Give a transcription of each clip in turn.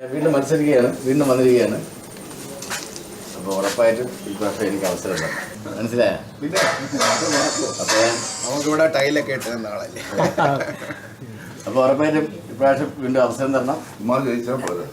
വീണ്ടും മത്സരിക്കുകയാണ് വീണ്ടും വന്നിരിക്കുകയാണ്. അപ്പോൾ ഉറപ്പായിട്ടും ഈ പ്രാവശ്യം എനിക്ക് അവസരം മനസ്സിലായോ? പിന്നെ അപ്പോൾ ഞാൻ നമുക്കിവിടെ ടൈലൊക്കെ ഇട്ട് തന്ന ആളല്ലേ? അപ്പോൾ ഉറപ്പായിട്ടും ഇപ്രാവശ്യം വീണ്ടും അവസരം തരണം. ഉമ്മാ പോലെ ഉറപ്പായിട്ടും.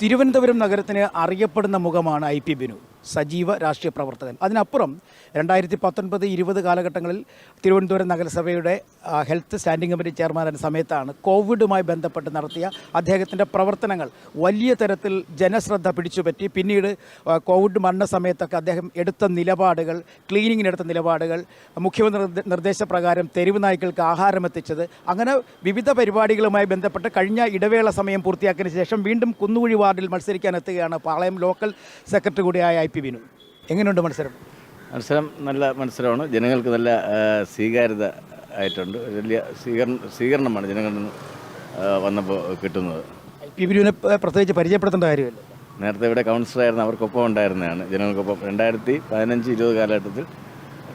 തിരുവനന്തപുരം നഗരത്തിന് അറിയപ്പെടുന്ന മുഖമാണ് ഐ പി ബിനു. സജീവ രാഷ്ട്രീയ പ്രവർത്തകൻ. അതിനപ്പുറം രണ്ടായിരത്തി പത്തൊൻപത് ഇരുപത് കാലഘട്ടങ്ങളിൽ തിരുവനന്തപുരം നഗരസഭയുടെ ഹെൽത്ത് സ്റ്റാൻഡിംഗ് കമ്മിറ്റി ചെയർമാനായ സമയത്താണ് കോവിഡുമായി ബന്ധപ്പെട്ട് നടത്തിയ അദ്ദേഹത്തിന്റെ പ്രവർത്തനങ്ങൾ വലിയ തരത്തിൽ ജനശ്രദ്ധ പിടിച്ചുപറ്റി. പിന്നീട് കോവിഡ് മരണ സമയത്തൊക്കെ അദ്ദേഹം എടുത്ത നിലപാടുകൾ ക്ലീനിങ്ങിനെടുത്ത നിലപാടുകൾ മുഖ്യമന്ത്രി നിർദ്ദേശപ്രകാരം തെരുവ് നായ്ക്കൾക്ക് ആഹാരം എത്തിച്ചത് അങ്ങനെ വിവിധ പരിപാടികളുമായി ബന്ധപ്പെട്ട് കഴിഞ്ഞ ഇടവേള സമയം പൂർത്തിയാക്കിയതിന് ശേഷം വീണ്ടും കുന്നുകുഴി വാർഡിൽ മത്സരിക്കാൻ എത്തുകയാണ് പാളയം ലോക്കൽ സെക്രട്ടറി കൂടിയായ പി വിനു. എങ്ങനെയുണ്ട് മത്സരം? മത്സരം നല്ല മത്സരമാണ്. ജനങ്ങൾക്ക് നല്ല സ്വീകാര്യത ആയിട്ടുണ്ട്. വലിയ സ്വീകരണം സ്വീകരണമാണ് ജനങ്ങളിൽ നിന്ന് വന്നപ്പോൾ കിട്ടുന്നത്. ഐ പി വിനുവിനെ പ്രത്യേകിച്ച് പരിചയപ്പെടുത്തേണ്ട കാര്യമല്ല. നേരത്തെ ഇവിടെ കൗൺസിലറായിരുന്നു അവർക്കൊപ്പം ഉണ്ടായിരുന്നതാണ്. ജനങ്ങൾക്കൊപ്പം രണ്ടായിരത്തി പതിനഞ്ച് ഇരുപത് കാലഘട്ടത്തിൽ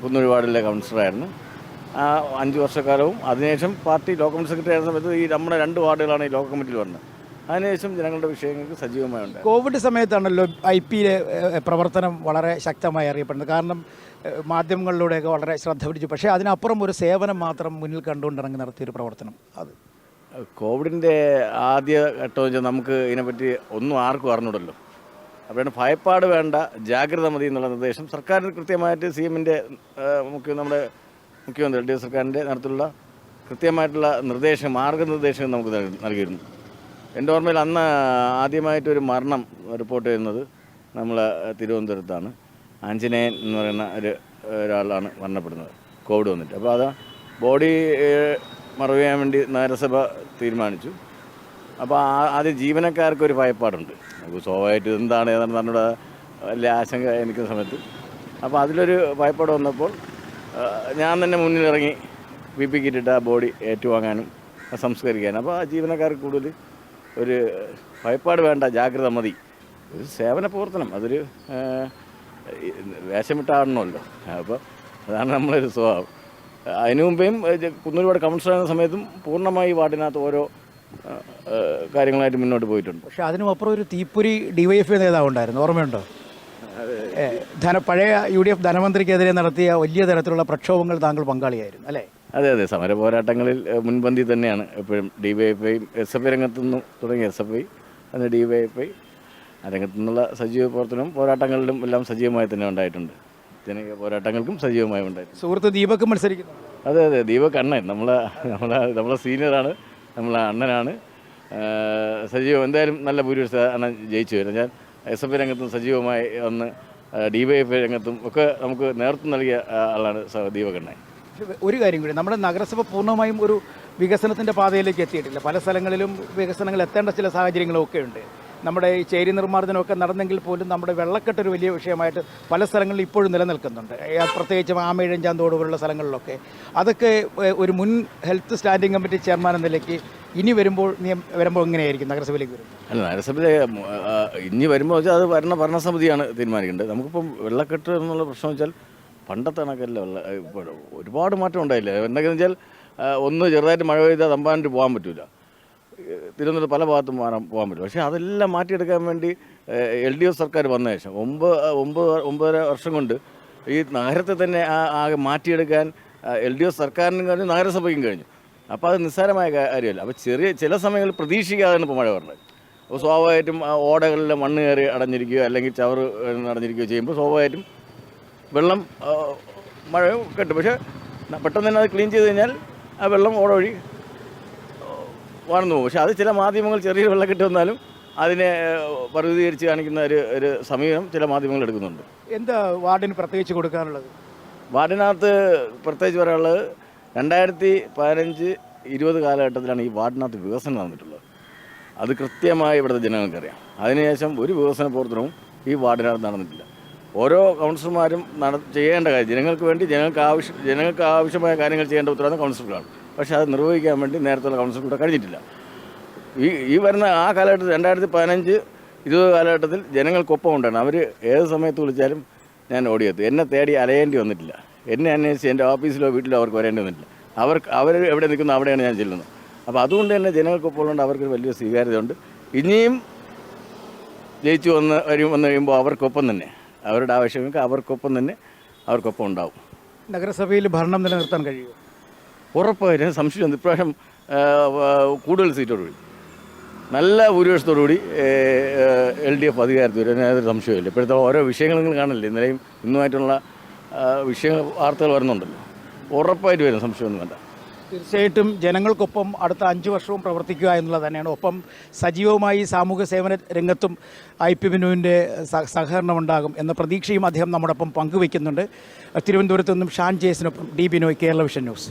കുന്നൂർ വാർഡിലെ കൗൺസിലറായിരുന്നു. ആ അഞ്ച് വർഷക്കാലവും. അതിനുശേഷം പാർട്ടി ലോക്കൽ സെക്രട്ടറി ആയിരുന്ന സമയത്ത് ഈ നമ്മുടെ രണ്ട് വാർഡുകളാണ് ഈ ലോക്കൽ കമ്മിറ്റിയിൽ വരുന്നത് അതിനുശേഷം ജനങ്ങളുടെ വിഷയങ്ങൾക്ക് സജീവമായി ഉണ്ട് കോവിഡ് സമയത്താണല്ലോ ഐ പിയിലെ പ്രവർത്തനം വളരെ ശക്തമായി അറിയപ്പെടുന്നത്. കാരണം മാധ്യമങ്ങളിലൂടെയൊക്കെ വളരെ ശ്രദ്ധ പിടിച്ചു. പക്ഷേ അതിനപ്പുറം ഒരു സേവനം മാത്രം മുന്നിൽ കണ്ടുകൊണ്ടിറങ്ങി നടത്തിയൊരു പ്രവർത്തനം അത്. കോവിഡിന്റെ ആദ്യ ഘട്ടം വെച്ചാൽ നമുക്ക് ഇതിനെപ്പറ്റി ഒന്നും ആർക്കും അറിഞ്ഞൂടല്ലോ. അപ്പോഴാണ് ഭയപ്പാട് വേണ്ട ജാഗ്രത മതി എന്നുള്ള നിർദ്ദേശം സർക്കാരിന് കൃത്യമായിട്ട് സി എമ്മിന്റെ മുഖ്യ നമ്മുടെ മുഖ്യമന്ത്രി എൽ ഡി എഫ് സർക്കാരിന്റെ നടത്തിലുള്ള കൃത്യമായിട്ടുള്ള നിർദ്ദേശം മാർഗനിർദ്ദേശം നമുക്ക് നൽകിയിരുന്നു. എന്റെ ഓർമ്മയിൽ അന്ന് ആദ്യമായിട്ടൊരു മരണം റിപ്പോർട്ട് ചെയ്യുന്നത് നമ്മൾ തിരുവനന്തപുരത്താണ്. ആഞ്ജനേയൻ എന്ന് പറയുന്ന ഒരു ഒരാളാണ് മരണപ്പെടുന്നത്. കോവിഡ് വന്നിട്ട്. അപ്പോൾ അത് ബോഡി മറവ് ചെയ്യാൻ വേണ്ടി നഗരസഭ തീരുമാനിച്ചു. അപ്പോൾ ആ- ജീവനക്കാർക്ക് ഒരു ഭയപ്പാടുണ്ട്. നമുക്ക് സ്വാഭാവികമായിട്ട് എന്താണ് ഏതാണ് നമ്മുടെ വലിയ ആശങ്ക എനിക്ക് സമയത്ത്. അപ്പോൾ അതിലൊരു ഭയപ്പാട് വന്നപ്പോൾ ഞാൻ തന്നെ മുന്നിലിറങ്ങി ബി പി കിറ്റിട്ട് ആ ബോഡി ഏറ്റുവാങ്ങാനും സംസ്കരിക്കാനും. അപ്പോൾ ആ ജീവനക്കാർക്ക് കൂടുതൽ ഒരു ഭയപ്പാട് വേണ്ട ജാഗ്രത മതി. ഒരു സേവന പ്രവർത്തനം അതൊരു വേഷമിട്ടാണല്ലോ. വേഷമിട്ടാടണമല്ലോ അപ്പോൾ അതാണ് നമ്മളൊരു സ്വഭാവം. അതിനു മുമ്പേയും കുന്നൂരുപാട് കൗൺസിലർ സമയത്തും പൂർണമായി വാർഡിനകത്ത് ഓരോ കാര്യങ്ങളായിട്ട് മുന്നോട്ട് പോയിട്ടുണ്ട്. പക്ഷേ അതിനുമപ്പുറം ഒരു തീപ്പൊരി ഐ നേതാവ് ഉണ്ടായിരുന്നു ഓർമ്മയുണ്ടോ? ധന പഴയ യു ഡി എഫ് ധനമന്ത്രിക്കെതിരെ നടത്തിയ വലിയ തരത്തിലുള്ള പ്രക്ഷോഭങ്ങൾ താങ്കൾ പങ്കാളിയായിരുന്നു അല്ലേ? അതെ അതെ. സമര പോരാട്ടങ്ങളിൽ മുൻപന്തി തന്നെയാണ്. എപ്പോഴും D Y F I S F I രംഗത്തു നിന്നും തുടങ്ങി എസ് എഫ് ഐ അതിന് ഡി വൈ എഫ് ഐ ആ രംഗത്തു നിന്നുള്ള സജീവ പ്രവർത്തനവും പോരാട്ടങ്ങളിലും എല്ലാം സജീവമായി തന്നെ ഉണ്ടായിട്ടുണ്ട്. ജനകീയ പോരാട്ടങ്ങൾക്കും സജീവമായി ഉണ്ടായിട്ടുണ്ട്. സുഹൃത്ത് ദീപക്ക് മത്സരിക്കുന്നു. അതെ അതെ. ദീപക് അണ്ണൻ നമ്മളെ നമ്മളെ നമ്മളെ സീനിയറാണ് നമ്മളെ അണ്ണനാണ്. സജീവം എന്തായാലും നല്ല ഭൂരിപക്ഷ അണ്ണൻ ജയിച്ചു വരും ഞാൻ എസ് എഫ് ഐ രംഗത്തും സജീവമായി വന്ന് ഡി വൈ എഫ് ഐ രംഗത്തും ഒക്കെ നമുക്ക് നേതൃത്വം നൽകിയ ആളാണ് ദീപകണ്ണൻ ഒരു കാര്യം കൂടി നമ്മുടെ നഗരസഭ പൂർണമായും ഒരു വികസനത്തിന്റെ പാതയിലേക്ക് എത്തിയിട്ടില്ല. പല സ്ഥലങ്ങളിലും വികസനങ്ങൾ എത്തേണ്ട ചില സാഹചര്യങ്ങളൊക്കെ ഉണ്ട്. നമ്മുടെ ഈ ചേരി നിർമ്മാർജനമൊക്കെ നടന്നെങ്കിൽ പോലും നമ്മുടെ വെള്ളക്കെട്ട് ഒരു വലിയ വിഷയമായിട്ട് പല സ്ഥലങ്ങളിലും ഇപ്പോഴും നിലനിൽക്കുന്നുണ്ട്. പ്രത്യേകിച്ച് പ്രത്യേകിച്ചും തോട് പോലുള്ള സ്ഥലങ്ങളിലൊക്കെ. അതൊക്കെ ഒരു മുൻ ഹെൽത്ത് സ്റ്റാൻഡിംഗ് കമ്മിറ്റി ചെയർമാൻ എന്ന നിലയ്ക്ക് ഇനി വരുമ്പോൾ നിയം വരുമ്പോൾ എങ്ങനെയായിരിക്കും നഗരസഭയിലേക്ക് വരും അല്ല നഗരസഭയിലെ ഇനി വരുമ്പോൾ വെച്ചാൽ അത് ഭരണ ഭരണസമിതിയാണ് തീരുമാനിക്കേണ്ടത്. നമുക്കിപ്പം വെള്ളക്കെട്ട് എന്നുള്ള പ്രശ്നം വെച്ചാൽ പണ്ടത്തെ കണക്കല്ല ഒരുപാട് മാറ്റം ഉണ്ടായില്ല? എന്തൊക്കെയെന്ന് വെച്ചാൽ ഒന്ന് ചെറുതായിട്ട് മഴ പെയ്താൽ തമ്പാനിട്ട് പോകാൻ പറ്റില്ല തിരുവനന്തപുരം പല ഭാഗത്തും മാറാൻ പോകാൻ പറ്റും. പക്ഷേ അതെല്ലാം മാറ്റിയെടുക്കാൻ വേണ്ടി എൽ ഡി എഫ് സർക്കാർ വന്ന ശേഷം ഒമ്പത് ഒമ്പത് ഒമ്പതര വർഷം കൊണ്ട് ഈ നഗരത്തെ തന്നെ ആ- ആകെ മാറ്റിയെടുക്കാൻ എൽ ഡി എഫ് സർക്കാരിനും കഴിഞ്ഞു നഗരസഭയ്ക്കും കഴിഞ്ഞു. അപ്പോൾ അത് നിസ്സാരമായ കാര്യമല്ല. അപ്പോൾ ചെറിയ ചില സമയങ്ങളിൽ പ്രതീക്ഷിക്കാതെയാണ് ഇപ്പോൾ മഴ വരുന്നത് അപ്പോൾ സ്വാഭാവികമായിട്ടും ഓടകളിലെ മണ്ണ് കയറി അടഞ്ഞിരിക്കുകയോ അല്ലെങ്കിൽ ചവറ് അടഞ്ഞിരിക്കുകയോ ചെയ്യുമ്പോൾ സ്വാഭാവികമായിട്ടും വെള്ളം മഴ കെട്ടും. പക്ഷേ പെട്ടെന്ന് തന്നെ അത് ക്ലീൻ ചെയ്ത് കഴിഞ്ഞാൽ ആ വെള്ളം ഓട വഴി വാർന്നു പോകും. പക്ഷേ അത് ചില മാധ്യമങ്ങൾ ചെറിയ കെട്ടി വന്നാലും അതിനെ പ്രതിനിധീകരിച്ച് കാണിക്കുന്ന ഒരു ഒരു സമീപനം ചില മാധ്യമങ്ങൾ എടുക്കുന്നുണ്ട്. എന്താ വാർഡിന് പ്രത്യേകിച്ച് കൊടുക്കാനുള്ളത്? വാർഡിനകത്ത് പ്രത്യേകിച്ച് പറയാനുള്ളത് രണ്ടായിരത്തി പതിനഞ്ച് ഇരുപത് കാലഘട്ടത്തിലാണ് ഈ വാർഡിനകത്ത് വികസനം നടന്നിട്ടുള്ളത്. അത് കൃത്യമായി ഇവിടുത്തെ ജനങ്ങൾക്കറിയാം. അതിനുശേഷം ഒരു വികസന പ്രവർത്തനവും ഈ വാർഡിനകത്ത് നടന്നിട്ടില്ല. ഓരോ കൗൺസിലർമാരും ചെയ്യേണ്ട കാര്യം ജനങ്ങൾക്ക് വേണ്ടി ജനങ്ങൾക്ക് ആവശ്യം ജനങ്ങൾക്ക് ആവശ്യമായ കാര്യങ്ങൾ ചെയ്യേണ്ട ഉത്തരവാദിത്തം കൗൺസിലറാണ് പക്ഷേ അത് നിർവഹിക്കാൻ വേണ്ടി നേരത്തെ കൗൺസിലർ കഴിഞ്ഞിട്ടില്ല. ഈ ഈ വരുന്ന ആ കാലഘട്ടത്തിൽ രണ്ടായിരത്തി പതിനഞ്ച് ഇരുപത് കാലഘട്ടത്തിൽ ജനങ്ങൾക്കൊപ്പം ഉണ്ടായിരുന്നു. അവർ ഏത് സമയത്ത് വിളിച്ചാലും ഞാൻ ഓടിയെത്തും. എന്നെ തേടി അലയേണ്ടി വന്നിട്ടില്ല. എന്നെ അന്വേഷിച്ച് എന്റെ ഓഫീസിലോ വീട്ടിലോ അവർക്ക് വരേണ്ടി വന്നിട്ടില്ല. അവർക്ക് അവർ എവിടെ നിൽക്കുന്നു അവിടെയാണ് ഞാൻ ചെല്ലുന്നത്. അപ്പോൾ അതുകൊണ്ട് തന്നെ ജനങ്ങൾക്കൊപ്പം ഉള്ളതുകൊണ്ട് അവർക്ക് വലിയ സ്വീകാര്യതയുണ്ട്. ഇനിയും ജയിച്ചു വന്ന് വരും വന്നു കഴിയുമ്പോൾ അവർക്കൊപ്പം തന്നെ. അവരുടെ ആവശ്യങ്ങൾക്ക് അവർക്കൊപ്പം തന്നെ അവർക്കൊപ്പം ഉണ്ടാവും. നഗരസഭയിൽ ഭരണം നിലനിർത്താൻ കഴിയുമോ? ഉറപ്പായിട്ടും സംശയം ഇപ്രാവശ്യം കൂടുതൽ സീറ്റോടുകൂടി നല്ല ഭൂരിപക്ഷത്തോടുകൂടി എൽ ഡി എഫ് അധികാരത്തിൽ വരും. അതിനൊരു സംശയമില്ല ഇപ്പോഴത്തെ ഓരോ വിഷയങ്ങൾ നിങ്ങൾ കാണില്ലേ ഇന്നലെയും ഇന്നുമായിട്ടുള്ള വിഷയ വാർത്തകൾ വരുന്നുണ്ടല്ലോ. ഉറപ്പായിട്ട് വരും. സംശയമൊന്നും വേണ്ട. തീർച്ചയായിട്ടും ജനങ്ങൾക്കൊപ്പം അടുത്ത അഞ്ച് വർഷവും പ്രവർത്തിക്കുക എന്നുള്ളത് തന്നെയാണ്. ഒപ്പം സജീവമായി സാമൂഹ്യ സേവന രംഗത്തും ഐ പി ബിനുവിന്റെ സഹകരണം ഉണ്ടാകും എന്ന പ്രതീക്ഷയും അദ്ദേഹം നമ്മോടൊപ്പം പങ്കുവയ്ക്കുന്നുണ്ട്. തിരുവനന്തപുരത്ത് നിന്നും Shan ജേസിനൊപ്പം D Binoy Kerala vision news.